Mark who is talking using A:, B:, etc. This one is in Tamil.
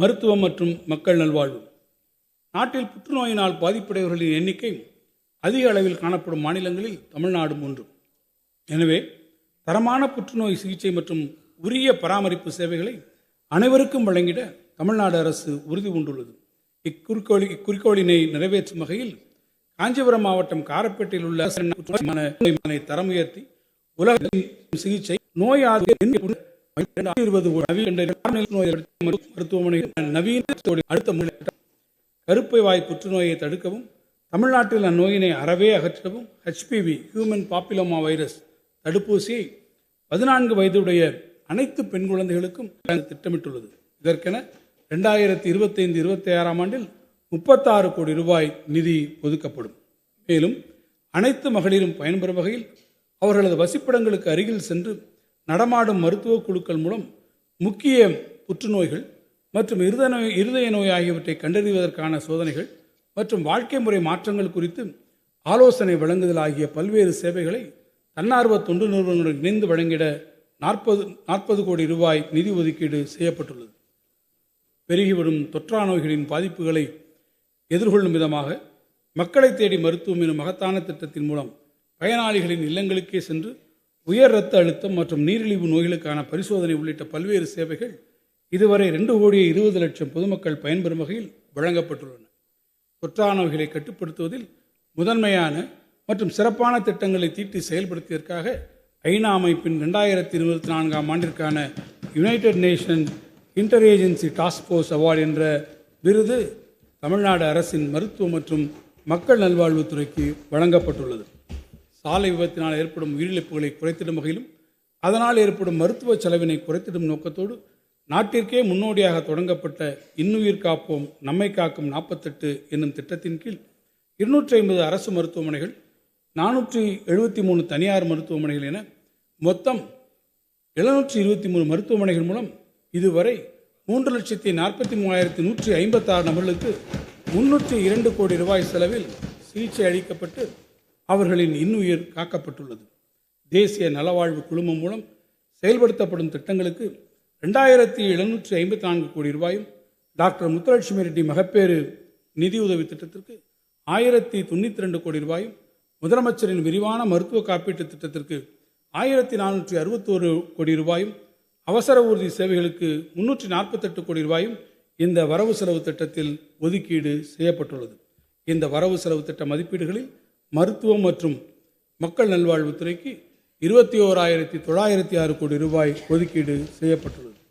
A: மருத்துவம் மற்றும் மக்கள் நல்வாழ்வு நாட்டில் புற்றுநோயினால் பாதிப்படையவர்களின் எண்ணிக்கை அதிக அளவில் காணப்படும் மாநிலங்களில் தமிழ்நாடும் ஒன்று எனவே தரமான புற்றுநோய் சிகிச்சை மற்றும் உரிய பராமரிப்பு சேவைகளை அனைவருக்கும் வழங்கிட தமிழ்நாடு அரசு உறுதி பூண்டுள்ளது இக்குறிக்கோளி இக்குறிக்கோளினை நிறைவேற்றும் வகையில் காஞ்சிபுரம் மாவட்டம் காரப்பேட்டையில் உள்ள தரம் உயர்த்தி உலக சிகிச்சை நோய் மருத்துவமனை அடுத்த கருப்பை வாய் புற்றுநோயை தடுக்கவும் தமிழ்நாட்டில் அந்நோயினை அறவே அகற்றவும் ஹெச்பிவி ஹியூமன் பாப்பிலோமா வைரஸ் தடுப்பூசியை பதினான்கு வயதுடைய அனைத்து பெண் குழந்தைகளுக்கும் திட்டமிட்டுள்ளது இதற்கென ரெண்டாயிரத்தி இருபத்தைந்து இருபத்தி ஆறாம் ஆண்டில் முப்பத்தாறு கோடி ரூபாய் நிதி ஒதுக்கப்படும் மேலும் அனைத்து மகளிரும் பயன்பெறும் வகையில் அவர்களது வசிப்பிடங்களுக்கு அருகில் சென்று நடமாடும் மருத்துவ குழுக்கள் மூலம் முக்கிய புற்றுநோய்கள் மற்றும் இருத நோய் இருதய நோய் ஆகியவற்றை கண்டறிவதற்கான சோதனைகள் மற்றும் வாழ்க்கை முறை மாற்றங்கள் குறித்து ஆலோசனை வழங்குதல் ஆகிய பல்வேறு சேவைகளை தன்னார்வ தொண்டு நிறுவனங்களுடன் இணைந்து வழங்கிட நாற்பது நாற்பது கோடி ரூபாய் நிதி ஒதுக்கீடு செய்யப்பட்டுள்ளது பெருகிவிடும் தொற்றா நோய்களின் பாதிப்புகளை எதிர்கொள்ளும் விதமாக மக்களை தேடி மருத்துவம் எனும் மகத்தான திட்டத்தின் மூலம் பயனாளிகளின் இல்லங்களுக்கே சென்று உயர் இரத்த அழுத்தம் மற்றும் நீரிழிவு நோய்களுக்கான பரிசோதனை உள்ளிட்ட பல்வேறு சேவைகள் இதுவரை ரெண்டு கோடியே இருபது லட்சம் பொதுமக்கள் பயன்பெறும் வகையில் வழங்கப்பட்டுள்ளன தொற்றா நோய்களை கட்டுப்படுத்துவதில் முதன்மையான மற்றும் சிறப்பான திட்டங்களை தீட்டி செயல்படுத்தியதற்காக ஐநா அமைப்பின் ரெண்டாயிரத்தி இருபத்தி நான்காம் ஆண்டிற்கான United Nation inter agency task force award என்ற விருது தமிழ்நாடு அரசின் மருத்துவ மற்றும் மக்கள் நல்வாழ்வுத்துறைக்கு வழங்கப்பட்டுள்ளது சாலை விபத்தினால் ஏற்படும் உயிரிழப்புகளை குறைத்திடும் வகையிலும் அதனால் ஏற்படும் மருத்துவ செலவினை குறைத்திடும் நோக்கத்தோடு நாட்டிற்கே முன்னோடியாக தொடங்கப்பட்ட இன்னுயிர் காப்போம் நம்மை காக்கும் நாற்பத்தெட்டு என்னும் திட்டத்தின் கீழ் இருநூற்றி ஐம்பது அரசு மருத்துவமனைகள் நானூற்றி எழுபத்தி மூணு தனியார் மருத்துவமனைகள் என மொத்தம் எழுநூற்றி இருபத்தி மூணு மருத்துவமனைகள் மூலம் இதுவரை மூன்று லட்சத்தி நாற்பத்தி மூவாயிரத்தி நூற்றி ஐம்பத்தாறு நபர்களுக்கு முன்னூற்றி இரண்டு கோடி ரூபாய் செலவில் சிகிச்சை அளிக்கப்பட்டு அவர்களின் இன்னுயிர் காக்கப்பட்டுள்ளது தேசிய நலவாழ்வு குழுமம் மூலம் செயல்படுத்தப்படும் திட்டங்களுக்கு ரெண்டாயிரத்தி எழுநூற்றி ஐம்பத்தி நான்கு கோடி ரூபாயும் டாக்டர் முத்துலட்சுமி ரெட்டி மகப்பேறு நிதியுதவி திட்டத்திற்கு ஆயிரத்தி தொண்ணூற்றி ரெண்டு கோடி ரூபாயும் முதலமைச்சரின் விரிவான மருத்துவ காப்பீட்டு திட்டத்திற்கு ஆயிரத்தி நானூற்றி அறுபத்தோரு கோடி ரூபாயும் அவசர ஊர்தி சேவைகளுக்கு முன்னூற்றி நாற்பத்தெட்டு கோடி ரூபாயும் இந்த வரவு செலவு திட்டத்தில் ஒதுக்கீடு செய்யப்பட்டுள்ளது இந்த வரவு செலவு திட்ட மதிப்பீடுகளில் மருத்துவம் மற்றும் மக்கள் நல்வாழ்வுத்துறைக்கு இருபத்தி ஓராயிரத்தி தொள்ளாயிரத்தி ஆறு கோடி ரூபாய் ஒதுக்கீடு செய்யப்பட்டுள்ளது